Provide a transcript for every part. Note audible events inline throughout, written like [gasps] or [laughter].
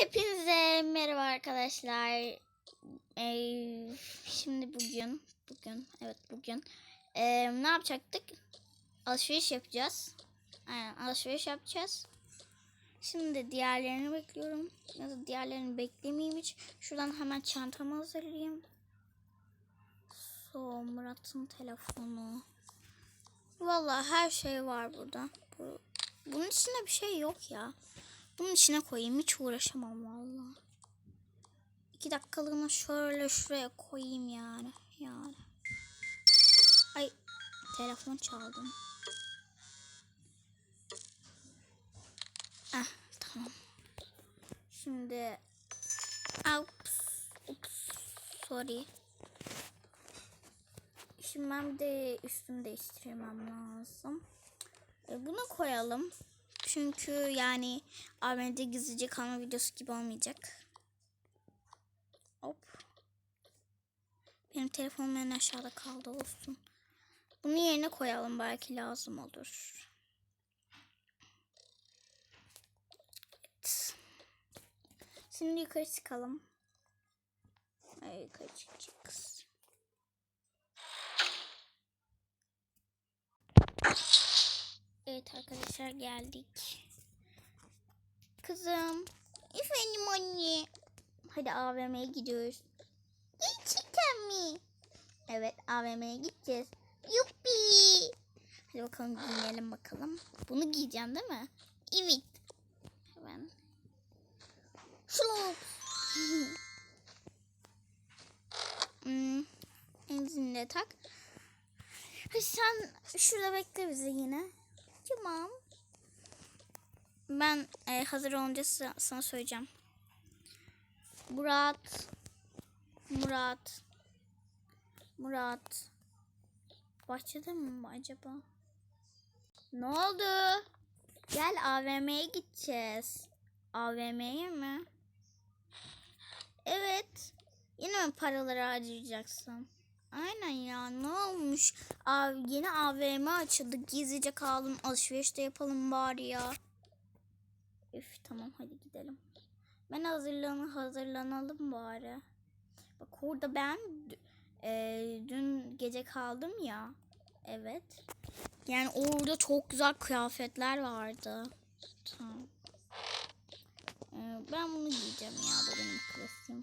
Hepinize merhaba arkadaşlar. Ee, şimdi bugün, bugün, evet bugün ee, ne yapacaktık? Alışveriş yapacağız. Aynen alışveriş yapacağız. Şimdi diğerlerini bekliyorum. Ya da diğerlerini beklemeyeyim hiç. Şuradan hemen çantamı hazırlayayım. So, Murat'ın telefonu. Vallahi her şey var burada. Bu, bunun içinde bir şey yok ya. Bunun içine koyayım. Hiç uğraşamam valla. İki dakikalığına şöyle şuraya koyayım yani. Yani. Ay telefon çaldım. Ah tamam. Şimdi ups, ups, sorry. Şimdi ben de üstümü değiştirmem lazım. E, bunu koyalım. Çünkü yani AVM'de gizlice kalma videosu gibi olmayacak. Hop. Benim telefonum en aşağıda kaldı olsun. Bunu yerine koyalım belki lazım olur. Evet. Şimdi yukarı çıkalım. Ay, yukarı çıkacağız. Evet arkadaşlar geldik. Kızım. Efendim anne. Hadi AVM'ye gidiyoruz. Gerçekten mi? Evet AVM'ye gideceğiz. Yuppi. Hadi bakalım giyinelim bakalım. Bunu giyeceğim değil mi? Evet. Hemen. Şlop. [laughs] hmm. Tak. Hadi sen şurada bekle bizi yine. Tamam. Ben e, hazır olunca sa- sana söyleyeceğim. Murat. Murat. Murat. Bahçede mi acaba? Ne oldu? Gel AVM'ye gideceğiz. AVM'ye mi? Evet. Yine mi paraları harcayacaksın? Aynen ya ne olmuş? Abi yeni AVM açıldı. Gizlice kaldım. Alışveriş de yapalım bari ya. Üf tamam hadi gidelim. Ben hazırlan hazırlanalım bari. Bak orada ben e, dün gece kaldım ya. Evet. Yani orada çok güzel kıyafetler vardı. Tamam. E, ben bunu giyeceğim ya benim klasiğim.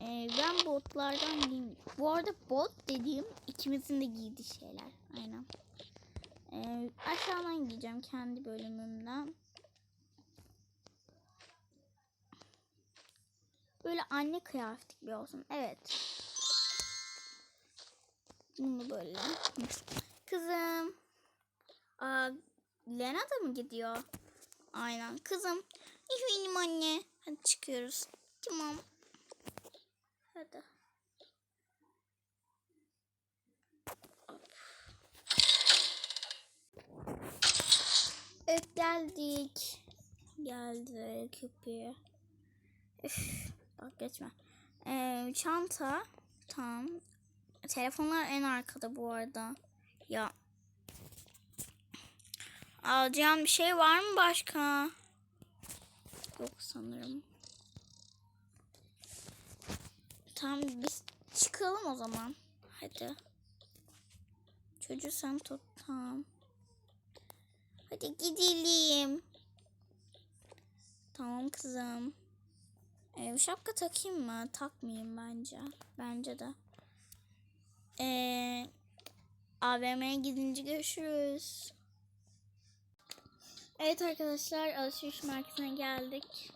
Ee, ben botlardan giyeyim. Bu arada bot dediğim ikimizin de giydiği şeyler. Aynen. Ee, aşağıdan giyeceğim kendi bölümümden. Böyle anne kıyafeti gibi olsun. Evet. Bunu böyle. Kızım. Aa, Lena da mı gidiyor? Aynen. Kızım. Efendim anne. Hadi çıkıyoruz. Tamam. Hadi. Evet geldik. Geldik köpeğe. Üf, bak geçme. Ee, çanta. Tamam. Telefonlar en arkada bu arada. Ya. Alacağım bir şey var mı başka? Yok sanırım. Tamam biz çıkalım o zaman. Hadi. Çocuğu sen tut. Tamam. Hadi gidelim. Tamam kızım. Ee, şapka takayım mı? Takmayayım bence. Bence de. Ee, AVM'ye gidince görüşürüz. Evet arkadaşlar alışveriş merkezine geldik.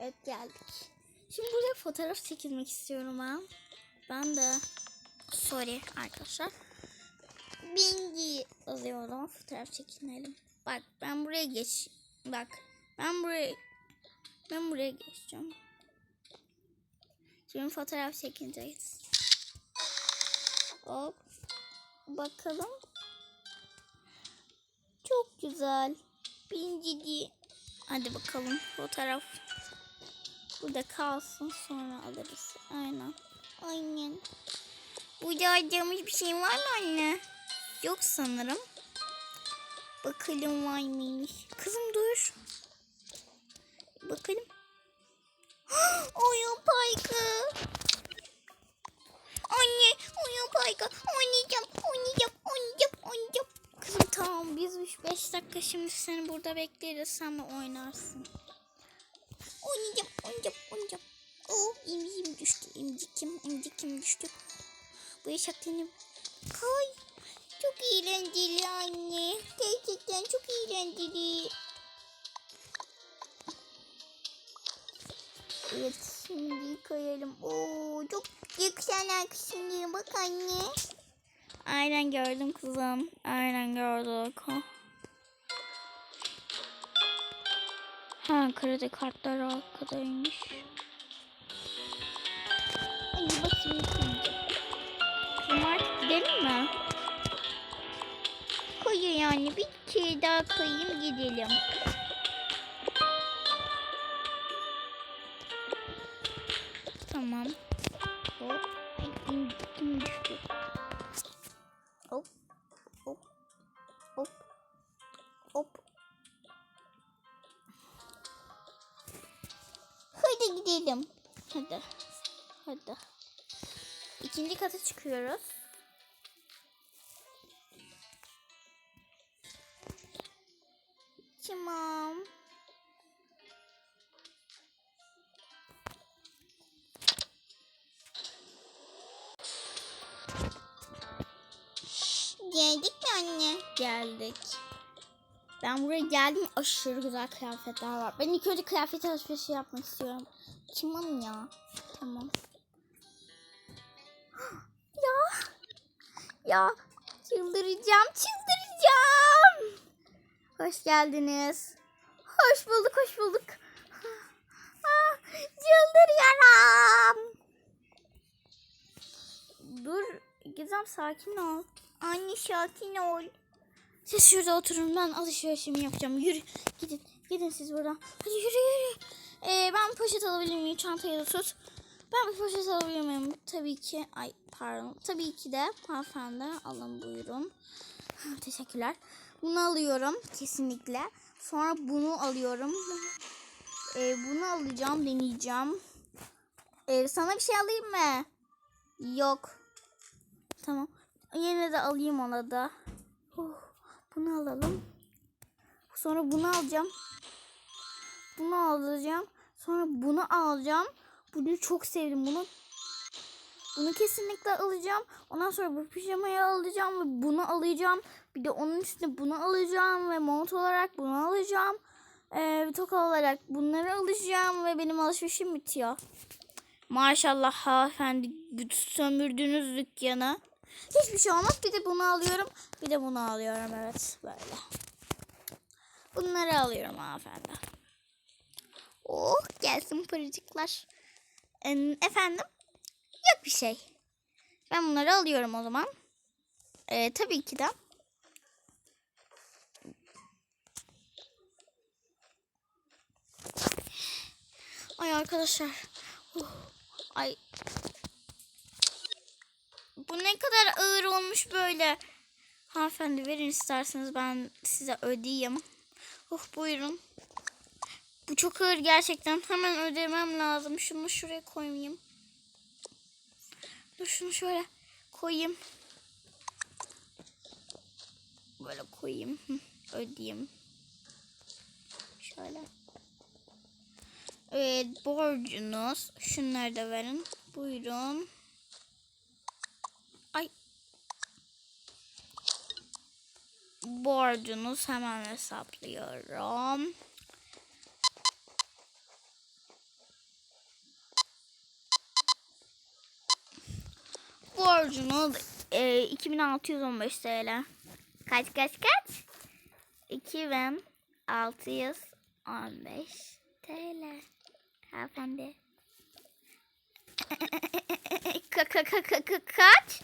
Evet geldik. Şimdi buraya fotoğraf çekilmek istiyorum ben. Ben de sorry arkadaşlar. Bingi alıyorum. Fotoğraf çekinelim. Bak ben buraya geç. Bak ben buraya ben buraya geçeceğim. Şimdi fotoğraf çekeceğiz. Hop. Bakalım. Çok güzel. Bingi Hadi bakalım fotoğraf. Burada kalsın sonra alırız. Aynen. Aynen. Burada harcamış bir şey var mı anne? Yok sanırım. Bakalım var mıymış. Kızım dur. Bakalım. [gasps] Oyun parkı. Anne oyun parkı. Oynayacağım, oynayacağım, oynayacağım, oynayacağım. Kızım tamam biz 5 dakika şimdi seni burada bekleriz. Sen de oynarsın. İmcikim düştü. Bu eşeklerim. Kay. Çok eğlenceli anne. Gerçekten çok eğlenceli. Evet şimdi kayalım. Oo çok güzel şimdi bak anne. Aynen gördüm kızım. Aynen gördük. Ha kredi kartları arkadaymış. Hadi bakayım şimdi. Artık gidelim mi? Koyu yani bir kere daha koyayım gidelim. Tamam. Çıkıyoruz. Tamam. Geldik mi anne? Geldik. Ben buraya geldim. Aşırı güzel kıyafetler var. Ben ilk önce kıyafet alışverişi yapmak istiyorum. Tamam ya. Tamam. Ya. Çıldıracağım. Çıldıracağım. Hoş geldiniz. Hoş bulduk. Hoş bulduk. Ah, çıldırıyorum. Dur. Gizem sakin ol. Anne sakin ol. Siz şurada oturun ben alışverişimi yapacağım. Yürü gidin gidin siz buradan. Hadi yürü yürü. Ee, ben poşet alabilir miyim? Çantayı da tut. Ben bir poşet alabilir miyim? Tabii ki. Ay pardon. Tabii ki de hanımefendi alın buyurun. Teşekkürler. Bunu alıyorum kesinlikle. Sonra bunu alıyorum. Ee, bunu alacağım deneyeceğim. Ee, sana bir şey alayım mı? Yok. Tamam. Yine de alayım ona da. Oh, bunu alalım. Sonra bunu alacağım. Bunu alacağım. Sonra bunu alacağım. Bunu çok sevdim. Bunu bunu kesinlikle alacağım. Ondan sonra bu pijamayı alacağım ve bunu alacağım. Bir de onun üstüne bunu alacağım ve mont olarak bunu alacağım. Ee, toka olarak bunları alacağım ve benim alışverişim bitiyor. Maşallah hanımefendi sömürdünüz dükkanı. Hiçbir şey olmaz. Bir de bunu alıyorum. Bir de bunu alıyorum. Evet böyle. Bunları alıyorum hanımefendi. Oh gelsin paracıklar. Efendim? Yok bir şey. Ben bunları alıyorum o zaman. Ee, tabii ki de. Ay arkadaşlar. Uh, ay. Bu ne kadar ağır olmuş böyle. Hanımefendi verin isterseniz ben size ödeyeyim. Oh buyurun. Bu çok ağır gerçekten. Hemen ödemem lazım. Şunu şuraya koyayım. Dur şunu şöyle koyayım. Böyle koyayım. Ödeyeyim. Şöyle. Evet borcunuz. Şunları da verin. Buyurun. Ay. Borcunuz hemen hesaplıyorum. Borcunuz e, 2615 TL. Kaç kaç kaç? 2615 TL. Hanımefendi. [laughs] Ka- ka- ka- ka- ka- Kaç?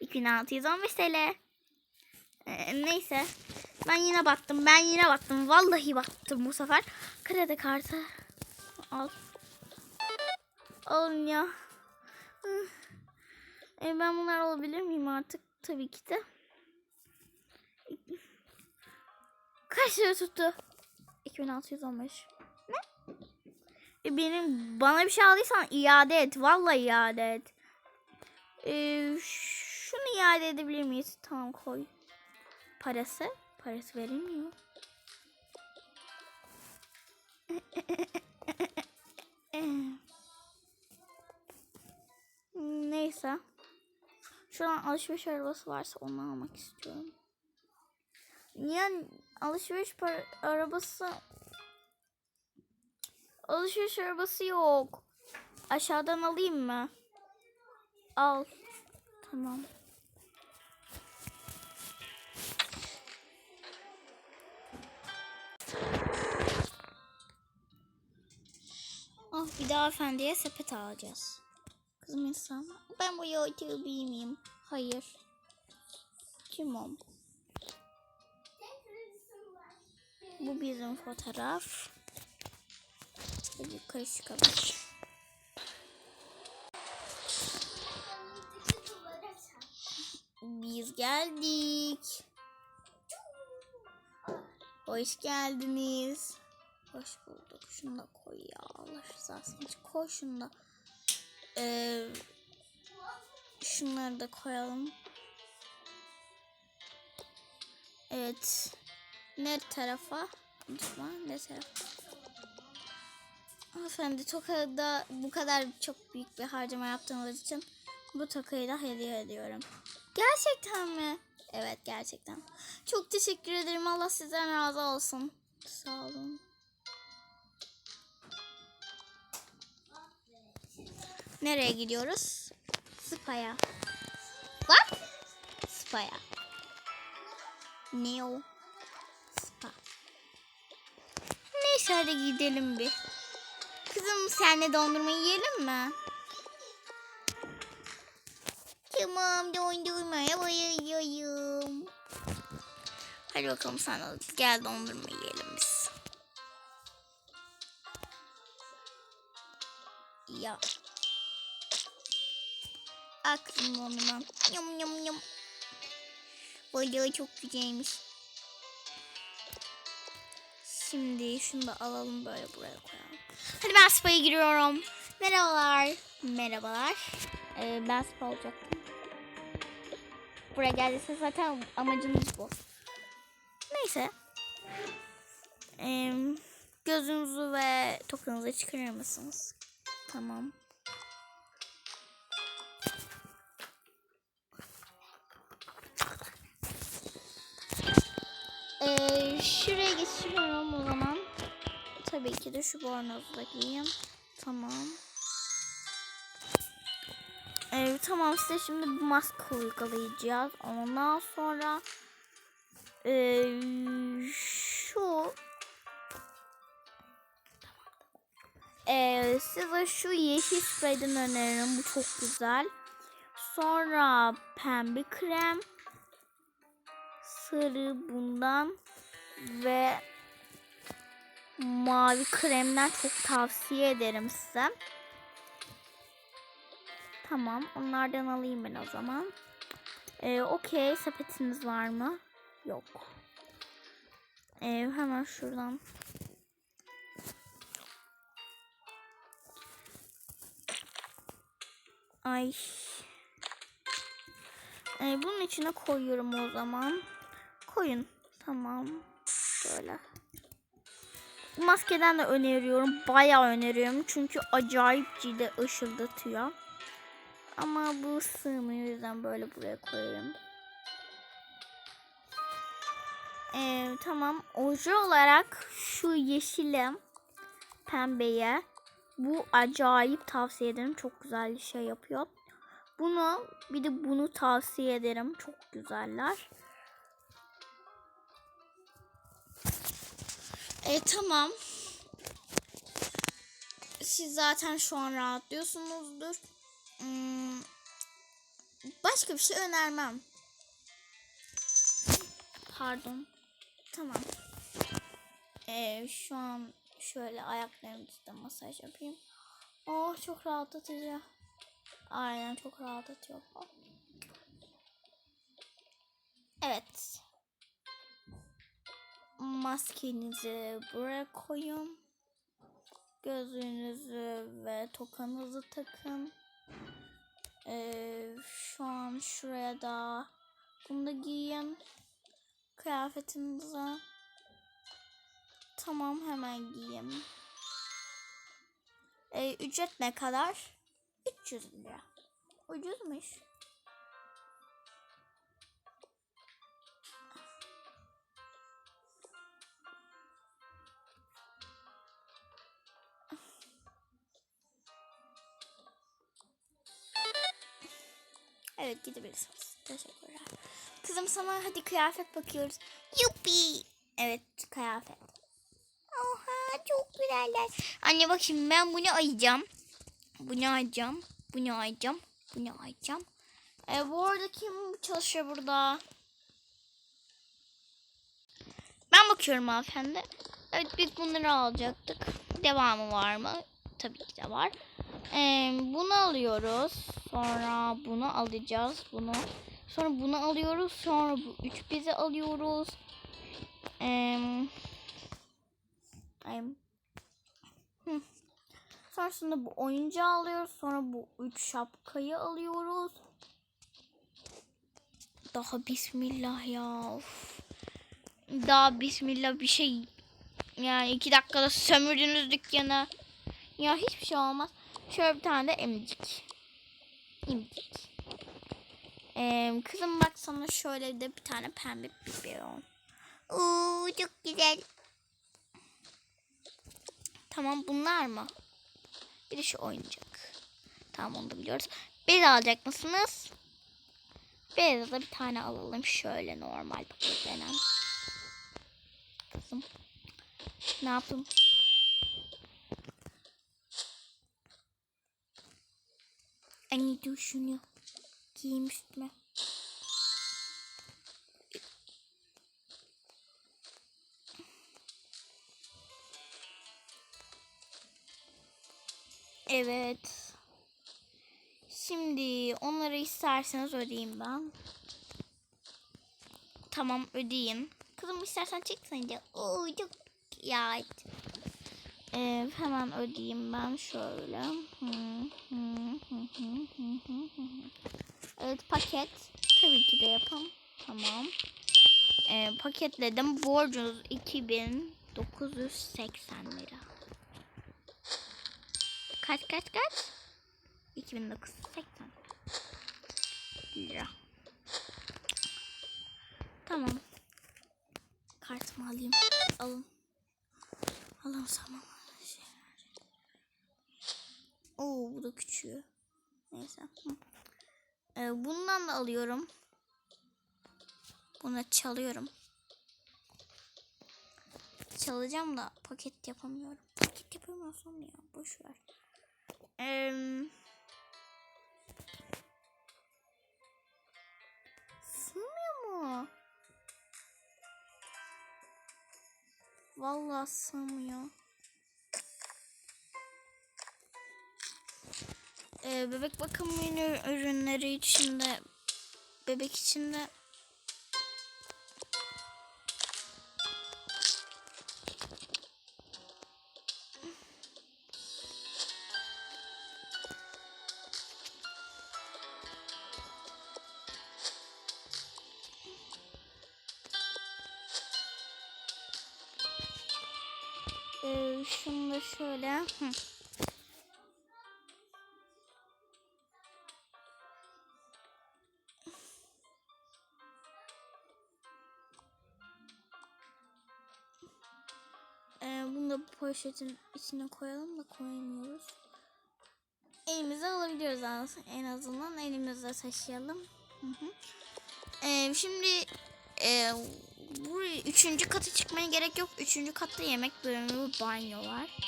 2615 TL. Ee, neyse. Ben yine baktım. Ben yine baktım. Vallahi baktım bu sefer. Kredi kartı. Al. Alın Ee, ben bunlar alabilir miyim artık? Tabii ki de. kaç lira tuttu? 2615. Ne? E benim bana bir şey aldıysan iade et. Vallahi iade et. Ee, şunu iade edebilir miyiz? Tamam koy. Parası? Parası verilmiyor. [laughs] Neyse. Şu an alışveriş arabası varsa onu almak istiyorum. Yani alışveriş arabası alışveriş arabası yok. Aşağıdan alayım mı? Al. Tamam. Ah bir daha efendiye sepet alacağız. Kızım insan. Ben bu yoğurtu miyim? Hayır. Kim o? Bu bizim fotoğraf. Hadi yukarı çıkalım. Biz geldik. Hoş geldiniz. Hoş bulduk. Şunu da koy ya. Allah rızası için koy şunu da. Ee, şunları da koyalım. Evet. Ne tarafa? Unutma ne tarafa? Hanımefendi Toka'da bu kadar çok büyük bir harcama yaptığınız için bu Toka'yı da hediye ediyorum. Gerçekten mi? Evet gerçekten. Çok teşekkür ederim. Allah sizden razı olsun. Sağ olun. Nereye gidiyoruz? Spa'ya. What? Spa'ya. Ne o? Spa. Neyse hadi gidelim bir. Kızım senle dondurma yiyelim mi? Tamam dondurmaya bayılıyorum. Hadi bakalım de gel dondurma yiyelim biz. Ya. Aklım dondurma. Yum yum yum. Balığı çok güzelmiş. Şimdi şunu da alalım böyle buraya koyalım. Hadi ben spa'ya giriyorum. Merhabalar. Merhabalar. Ee, ben spa olacaktım. Buraya geldiyse zaten amacımız bu. Neyse. Ee, gözünüzü ve tokunuzu çıkarır mısınız? Tamam. Ee, şuraya geçiyorum o zaman. Tabii ki de şu bornozu da giyeyim. Tamam. Ee, tamam size şimdi bu maske uygulayacağız. Ondan sonra ee, şu ee, size şu yeşil spreyden öneririm. Bu çok güzel. Sonra pembe krem sarı bundan ve mavi kremden çok tavsiye ederim size. Tamam onlardan alayım ben o zaman. Ee, Okey sepetiniz var mı? Yok. Ee, hemen şuradan. Ay. Ee, bunun içine koyuyorum o zaman. Koyun. Tamam. Böyle. Bu maskeden de öneriyorum. Bayağı öneriyorum. Çünkü acayip cilde ışıldatıyor. Ama bu sığmıyor. Yüzden böyle buraya koyayım. Ee, tamam. Oje olarak şu yeşile pembeye bu acayip tavsiye ederim. Çok güzel bir şey yapıyor. Bunu bir de bunu tavsiye ederim. Çok güzeller. E tamam. Siz zaten şu an rahatlıyorsunuzdur. Hmm, başka bir şey önermem. Pardon. Tamam. Ee, şu an şöyle ayaklarımızda masaj yapayım. Oh çok rahatlatıcı. Aynen çok rahatlatıyor. Evet. Maskenizi buraya koyun. Gözlüğünüzü ve tokanızı takın. Ee, şu an şuraya da bunu da giyin. Kıyafetinize. Tamam hemen giyeyim. Ee, ücret ne kadar? 300 lira. Ucuzmuş. Evet gidebilirsiniz. Teşekkürler. Kızım sana hadi kıyafet bakıyoruz. Yuppi. Evet kıyafet. Oha çok güzeller. Anne bak şimdi ben bunu ayacağım. Bunu ayacağım. Bunu ayacağım. Bunu ayacağım. Ee, bu arada kim çalışıyor burada? Ben bakıyorum hanımefendi. Evet biz bunları alacaktık. Devamı var mı? Tabii ki de var. Ee, bunu alıyoruz. Sonra bunu alacağız. Bunu. Sonra bunu alıyoruz. Sonra bu üç bizi alıyoruz. Ee, hı. Sonrasında bu oyuncağı alıyoruz. Sonra bu üç şapkayı alıyoruz. Daha bismillah ya. Of. Daha bismillah bir şey. Yani iki dakikada sömürdünüz dükkanı. Ya hiçbir şey olmaz. Şöyle bir tane de emcik. Emcik. Ee, kızım bak sana şöyle de bir tane pembe biberon. Oo çok güzel. Tamam bunlar mı? Bir de şu oyuncak. Tamam onu da biliyoruz. Bez alacak mısınız? Bez de bir tane alalım. Şöyle normal paketlenen. Kızım. Ne yaptım? Anne dur şunu. Giyeyim üstüme. Evet. Şimdi onları isterseniz ödeyeyim ben. Tamam ödeyeyim. Kızım istersen çeksen de. Oo çok ya. Ee, hemen ödeyeyim ben şöyle. Hı, hı, Evet paket. Tabii ki de yapalım. Tamam. Ee, paketledim. Borcunuz 2980 lira. Kaç kaç kaç? 2980 lira. Tamam. Kartımı alayım. Alın. Alın tamam. Oo bu da küçüğü. Neyse. Ee, bundan da alıyorum. Buna çalıyorum. Çalacağım da paket yapamıyorum. Paket yapamıyorsam ya boş ver. Ee, sığmıyor mu? Vallahi sığmıyor. Ee, bebek bakım ürünleri içinde bebek içinde Ee, şunu şöyle. Hı. Ee, bunu da bu poşetin içine koyalım da koyamıyoruz. Elimize alabiliyoruz. En azından elimizde taşıyalım. Hı hı. Ee, şimdi e, bu üçüncü katı çıkmaya gerek yok. Üçüncü katta yemek bölümü banyo var.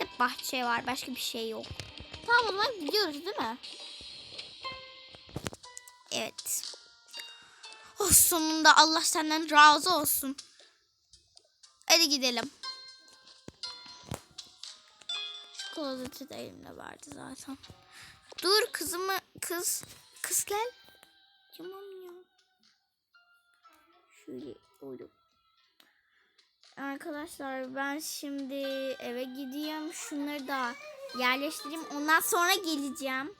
De bahçe var. Başka bir şey yok. Tamam o zaman gidiyoruz değil mi? Evet. Oh sonunda Allah senden razı olsun. Hadi gidelim. Klozeti de elimde vardı zaten. Dur kızımı kız kız gel. Tamam ya. Şöyle oğlum. Arkadaşlar ben şimdi eve gideyim. Şunları da yerleştireyim. Ondan sonra geleceğim.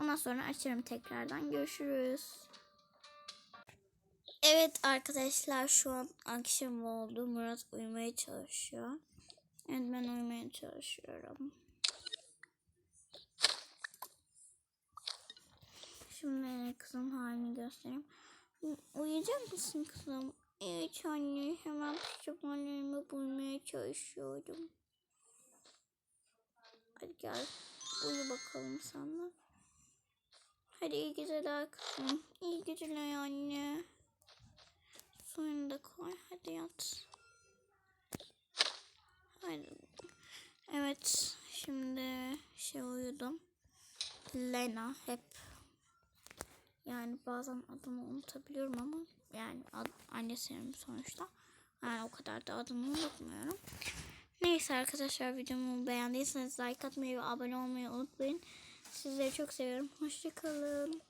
Ondan sonra açarım tekrardan. Görüşürüz. Evet arkadaşlar şu an akşam oldu. Murat uyumaya çalışıyor. Evet ben uyumaya çalışıyorum. Şimdi kızım halini göstereyim. Uyuyacak mısın kızım? Evet anne hemen pijamalarımı bulmaya çalışıyorum. Hadi gel uyu bakalım sana. Hadi iyi geceler kızım. İyi geceler anne. Suyunu da koy. Hadi yat. Hadi. Evet. Şimdi şey uyudum. Lena hep. Yani bazen adını unutabiliyorum ama yani ad, annesinin sonuçta. Yani o kadar da adını unutmuyorum. Neyse arkadaşlar videomu beğendiyseniz like atmayı ve abone olmayı unutmayın. Sizleri çok seviyorum. Hoşçakalın.